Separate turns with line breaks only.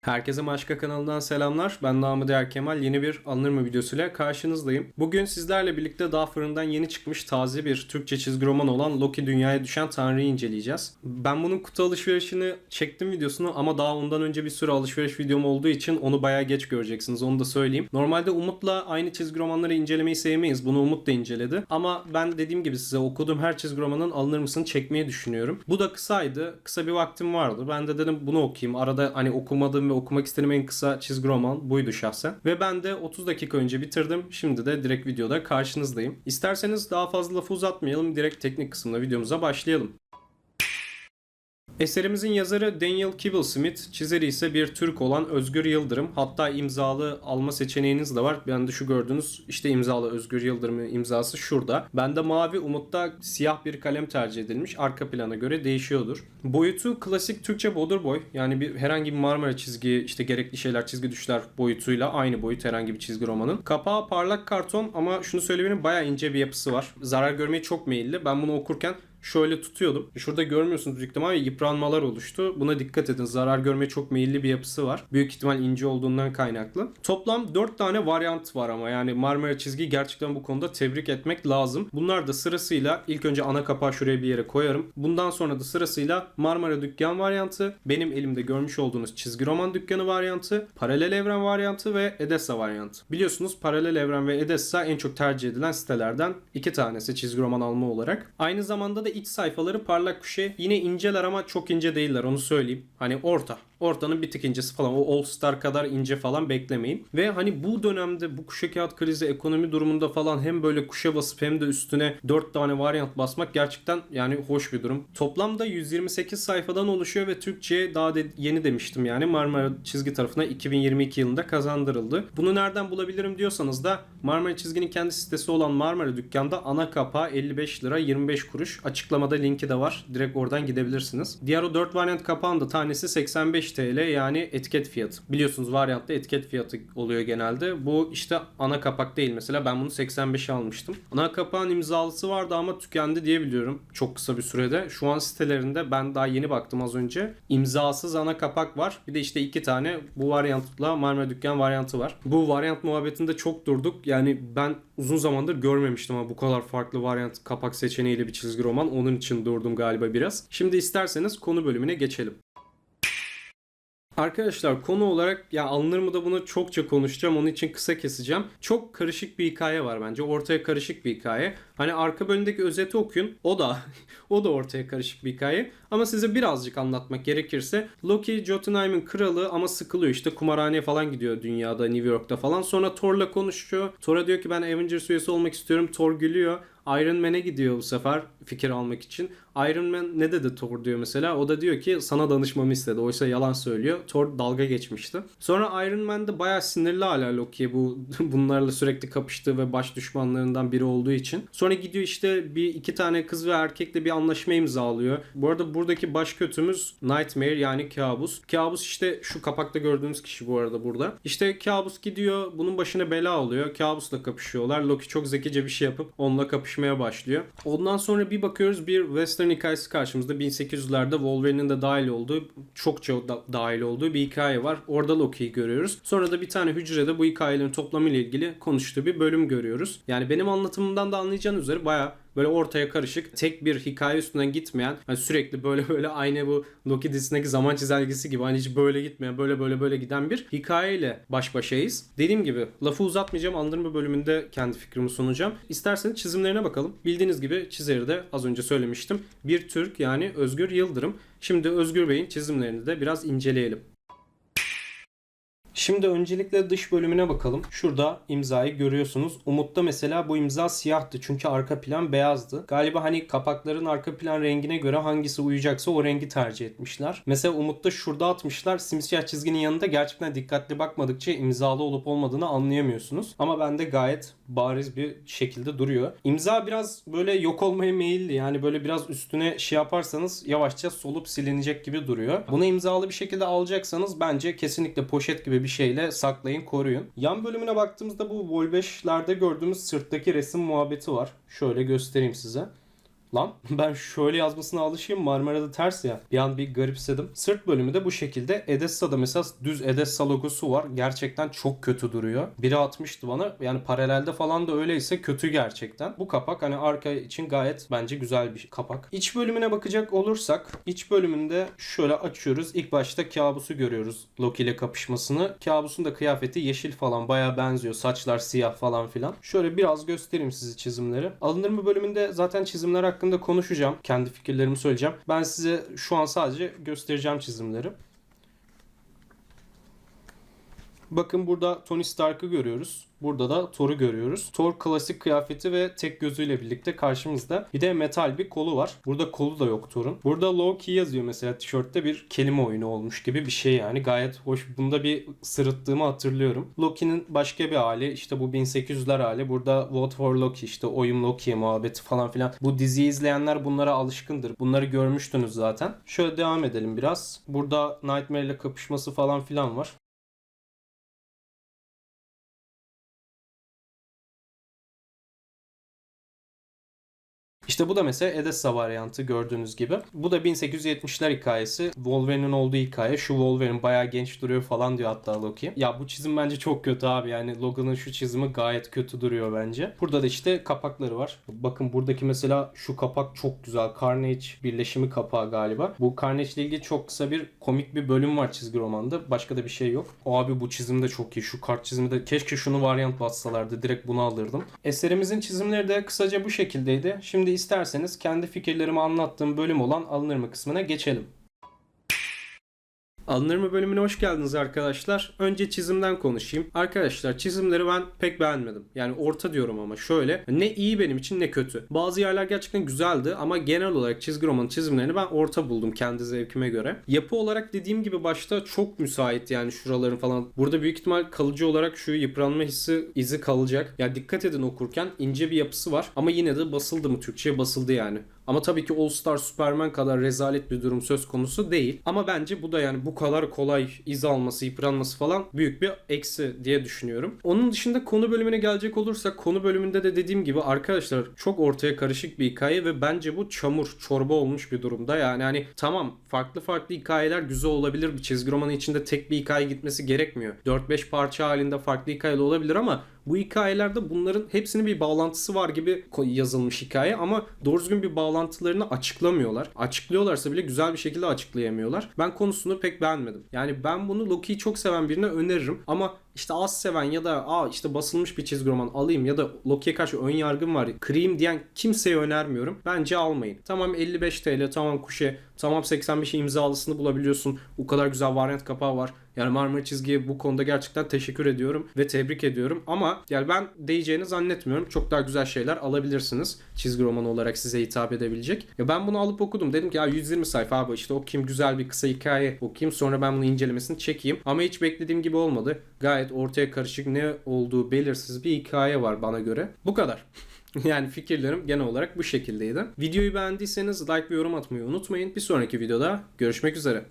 Herkese Maşka kanalından selamlar. Ben Namı Değer Kemal. Yeni bir alınır mı videosuyla karşınızdayım. Bugün sizlerle birlikte daha fırından yeni çıkmış taze bir Türkçe çizgi roman olan Loki Dünyaya Düşen Tanrı'yı inceleyeceğiz. Ben bunun kutu alışverişini çektim videosunu ama daha ondan önce bir sürü alışveriş videom olduğu için onu bayağı geç göreceksiniz. Onu da söyleyeyim. Normalde Umut'la aynı çizgi romanları incelemeyi sevmeyiz. Bunu Umut da inceledi. Ama ben dediğim gibi size okuduğum her çizgi romanın alınır mısını çekmeyi düşünüyorum. Bu da kısaydı. Kısa bir vaktim vardı. Ben de dedim bunu okuyayım. Arada hani okumadığım ve okumak istediğim en kısa çizgi roman buydu şahsen. Ve ben de 30 dakika önce bitirdim. Şimdi de direkt videoda karşınızdayım. İsterseniz daha fazla lafı uzatmayalım. Direkt teknik kısımda videomuza başlayalım. Eserimizin yazarı Daniel Kibble Smith, çizeri ise bir Türk olan Özgür Yıldırım. Hatta imzalı alma seçeneğiniz de var. Ben de şu gördüğünüz işte imzalı Özgür Yıldırım'ın imzası şurada. Bende mavi, Umut'ta siyah bir kalem tercih edilmiş. Arka plana göre değişiyordur. Boyutu klasik Türkçe bodur boy. Yani bir herhangi bir Marmara çizgi, işte gerekli şeyler, çizgi düşler boyutuyla aynı boyut herhangi bir çizgi romanın. Kapağı parlak karton ama şunu söyleyebilirim bayağı ince bir yapısı var. Zarar görmeye çok meyilli. Ben bunu okurken şöyle tutuyordum. Şurada görmüyorsunuz büyük ihtimal yıpranmalar oluştu. Buna dikkat edin. Zarar görmeye çok meyilli bir yapısı var. Büyük ihtimal ince olduğundan kaynaklı. Toplam 4 tane varyant var ama yani Marmara çizgiyi gerçekten bu konuda tebrik etmek lazım. Bunlar da sırasıyla ilk önce ana kapağı şuraya bir yere koyarım. Bundan sonra da sırasıyla Marmara Dükkan varyantı, benim elimde görmüş olduğunuz çizgi roman dükkanı varyantı, paralel evren varyantı ve Edessa varyantı. Biliyorsunuz paralel evren ve Edessa en çok tercih edilen sitelerden iki tanesi çizgi roman alma olarak. Aynı zamanda da iç sayfaları parlak kuşe. Yine inceler ama çok ince değiller onu söyleyeyim. Hani orta. Ortanın bir tık incesi falan. O All Star kadar ince falan beklemeyin. Ve hani bu dönemde bu kuşa kağıt krizi ekonomi durumunda falan hem böyle kuşa basıp hem de üstüne 4 tane varyant basmak gerçekten yani hoş bir durum. Toplamda 128 sayfadan oluşuyor ve Türkçe'ye daha de, yeni demiştim yani Marmara çizgi tarafına 2022 yılında kazandırıldı. Bunu nereden bulabilirim diyorsanız da Marmara çizginin kendi sitesi olan Marmara dükkanda ana kapağı 55 lira 25 kuruş. Açıklamada linki de var. Direkt oradan gidebilirsiniz. Diğer o 4 varyant kapağın da tanesi 85 TL yani etiket fiyatı. Biliyorsunuz varyantta etiket fiyatı oluyor genelde. Bu işte ana kapak değil mesela. Ben bunu 85'e almıştım. Ana kapağın imzalısı vardı ama tükendi diye biliyorum. Çok kısa bir sürede. Şu an sitelerinde ben daha yeni baktım az önce. İmzasız ana kapak var. Bir de işte iki tane bu varyantla Marmara Dükkan varyantı var. Bu varyant muhabbetinde çok durduk. Yani ben uzun zamandır görmemiştim ama bu kadar farklı varyant kapak seçeneğiyle bir çizgi roman. Onun için durdum galiba biraz. Şimdi isterseniz konu bölümüne geçelim. Arkadaşlar konu olarak ya alınır mı da bunu çokça konuşacağım. Onun için kısa keseceğim. Çok karışık bir hikaye var bence. Ortaya karışık bir hikaye. Hani arka bölümdeki özeti okuyun. O da o da ortaya karışık bir hikaye. Ama size birazcık anlatmak gerekirse Loki Jotunheim'in kralı ama sıkılıyor işte kumarhaneye falan gidiyor dünyada New York'ta falan. Sonra Thor'la konuşuyor. Thor'a diyor ki ben Avengers üyesi olmak istiyorum. Thor gülüyor. Iron Man'e gidiyor bu sefer fikir almak için. Iron Man ne dedi Thor diyor mesela. O da diyor ki sana danışmamı istedi. Oysa yalan söylüyor. Thor dalga geçmişti. Sonra Iron Man de bayağı sinirli hala Loki'ye bu bunlarla sürekli kapıştığı ve baş düşmanlarından biri olduğu için. Sonra gidiyor işte bir iki tane kız ve erkekle bir anlaşma imzalıyor. Bu arada buradaki baş kötümüz Nightmare yani kabus. Kabus işte şu kapakta gördüğünüz kişi bu arada burada. İşte kabus gidiyor bunun başına bela oluyor. Kabusla kapışıyorlar. Loki çok zekice bir şey yapıp onunla kapışmaya başlıyor. Ondan sonra bir bakıyoruz bir western hikayesi karşımızda. 1800'lerde Wolverine'in de dahil olduğu çokça da- dahil olduğu bir hikaye var. Orada Loki'yi görüyoruz. Sonra da bir tane hücrede bu hikayelerin toplamı ile ilgili konuştuğu bir bölüm görüyoruz. Yani benim anlatımımdan da anlayacağınız üzere bayağı böyle ortaya karışık tek bir hikaye üstünden gitmeyen hani sürekli böyle böyle aynı bu Loki dizisindeki zaman çizelgesi gibi hani hiç böyle gitmeyen böyle böyle böyle giden bir hikayeyle baş başayız. Dediğim gibi lafı uzatmayacağım anlatım bölümünde kendi fikrimi sunacağım. İsterseniz çizimlerine bakalım. Bildiğiniz gibi çizeri de az önce söylemiştim. Bir Türk yani Özgür Yıldırım. Şimdi Özgür Bey'in çizimlerini de biraz inceleyelim. Şimdi öncelikle dış bölümüne bakalım. Şurada imzayı görüyorsunuz. Umut'ta mesela bu imza siyahtı çünkü arka plan beyazdı. Galiba hani kapakların arka plan rengine göre hangisi uyacaksa o rengi tercih etmişler. Mesela Umut'ta şurada atmışlar. Simsiyah çizginin yanında gerçekten dikkatli bakmadıkça imzalı olup olmadığını anlayamıyorsunuz. Ama bende gayet bariz bir şekilde duruyor. İmza biraz böyle yok olmaya meyilli. Yani böyle biraz üstüne şey yaparsanız yavaşça solup silinecek gibi duruyor. Bunu imzalı bir şekilde alacaksanız bence kesinlikle poşet gibi bir şeyle saklayın, koruyun. Yan bölümüne baktığımızda bu Vol 5'lerde gördüğümüz sırttaki resim muhabbeti var. Şöyle göstereyim size. Lan ben şöyle yazmasına alışayım Marmara'da ters ya. Bir an bir garipsedim. Sırt bölümü de bu şekilde. Edessa'da mesela düz Edessa logosu var. Gerçekten çok kötü duruyor. Biri atmıştı bana. Yani paralelde falan da öyleyse kötü gerçekten. Bu kapak hani arka için gayet bence güzel bir kapak. İç bölümüne bakacak olursak iç bölümünde şöyle açıyoruz. İlk başta kabusu görüyoruz Loki ile kapışmasını. Kabusun da kıyafeti yeşil falan baya benziyor. Saçlar siyah falan filan. Şöyle biraz göstereyim size çizimleri. Alınır mı bölümünde zaten çizimler hakkında konuşacağım. Kendi fikirlerimi söyleyeceğim. Ben size şu an sadece göstereceğim çizimleri. Bakın burada Tony Stark'ı görüyoruz. Burada da Thor'u görüyoruz. Thor klasik kıyafeti ve tek gözüyle birlikte karşımızda. Bir de metal bir kolu var. Burada kolu da yok Thor'un. Burada Loki yazıyor mesela tişörtte bir kelime oyunu olmuş gibi bir şey yani. Gayet hoş. Bunda bir sırıttığımı hatırlıyorum. Loki'nin başka bir hali işte bu 1800'ler hali. Burada Vote for Loki işte oyun Loki muhabbeti falan filan. Bu diziyi izleyenler bunlara alışkındır. Bunları görmüştünüz zaten. Şöyle devam edelim biraz. Burada Nightmare ile kapışması falan filan var. İşte bu da mesela Edessa varyantı gördüğünüz gibi. Bu da 1870'ler hikayesi. Wolverine'in olduğu hikaye. Şu Wolverine bayağı genç duruyor falan diyor hatta Loki. Ya bu çizim bence çok kötü abi. Yani Logan'ın şu çizimi gayet kötü duruyor bence. Burada da işte kapakları var. Bakın buradaki mesela şu kapak çok güzel. Carnage birleşimi kapağı galiba. Bu Carnage ile ilgili çok kısa bir komik bir bölüm var çizgi romanda. Başka da bir şey yok. O abi bu çizim de çok iyi. Şu kart çizimi de keşke şunu varyant bassalardı. Direkt bunu alırdım. Eserimizin çizimleri de kısaca bu şekildeydi. Şimdi isterseniz kendi fikirlerimi anlattığım bölüm olan alınır mı kısmına geçelim. Alınır mı bölümüne hoş geldiniz arkadaşlar. Önce çizimden konuşayım. Arkadaşlar çizimleri ben pek beğenmedim. Yani orta diyorum ama şöyle. Ne iyi benim için ne kötü. Bazı yerler gerçekten güzeldi ama genel olarak çizgi roman çizimlerini ben orta buldum kendi zevkime göre. Yapı olarak dediğim gibi başta çok müsait yani şuraların falan. Burada büyük ihtimal kalıcı olarak şu yıpranma hissi izi kalacak. Ya dikkat edin okurken ince bir yapısı var ama yine de basıldı mı Türkçe'ye basıldı yani. Ama tabii ki All Star Superman kadar rezalet bir durum söz konusu değil. Ama bence bu da yani bu kadar kolay iz alması, yıpranması falan büyük bir eksi diye düşünüyorum. Onun dışında konu bölümüne gelecek olursak konu bölümünde de dediğim gibi arkadaşlar çok ortaya karışık bir hikaye ve bence bu çamur, çorba olmuş bir durumda. Yani hani tamam farklı farklı hikayeler güzel olabilir. Bir çizgi romanın içinde tek bir hikaye gitmesi gerekmiyor. 4-5 parça halinde farklı hikayeler olabilir ama bu hikayelerde bunların hepsinin bir bağlantısı var gibi yazılmış hikaye ama doğru düzgün bir bağlantılarını açıklamıyorlar. Açıklıyorlarsa bile güzel bir şekilde açıklayamıyorlar. Ben konusunu pek beğenmedim. Yani ben bunu Loki'yi çok seven birine öneririm ama işte az seven ya da aa işte basılmış bir çizgi roman alayım ya da Loki'ye karşı ön yargım var kırayım diyen kimseye önermiyorum. Bence almayın. Tamam 55 TL tamam kuşe tamam 85 imzalısını bulabiliyorsun. O kadar güzel varyant kapağı var. Yani Marmara Çizgi'ye bu konuda gerçekten teşekkür ediyorum ve tebrik ediyorum. Ama yani ben değeceğini zannetmiyorum. Çok daha güzel şeyler alabilirsiniz. Çizgi romanı olarak size hitap edebilecek. Ya ben bunu alıp okudum. Dedim ki ya 120 sayfa abi işte okuyayım güzel bir kısa hikaye okuyayım. Sonra ben bunu incelemesini çekeyim. Ama hiç beklediğim gibi olmadı. Gayet ortaya karışık ne olduğu belirsiz bir hikaye var bana göre. Bu kadar. Yani fikirlerim genel olarak bu şekildeydi. Videoyu beğendiyseniz like ve yorum atmayı unutmayın. Bir sonraki videoda görüşmek üzere.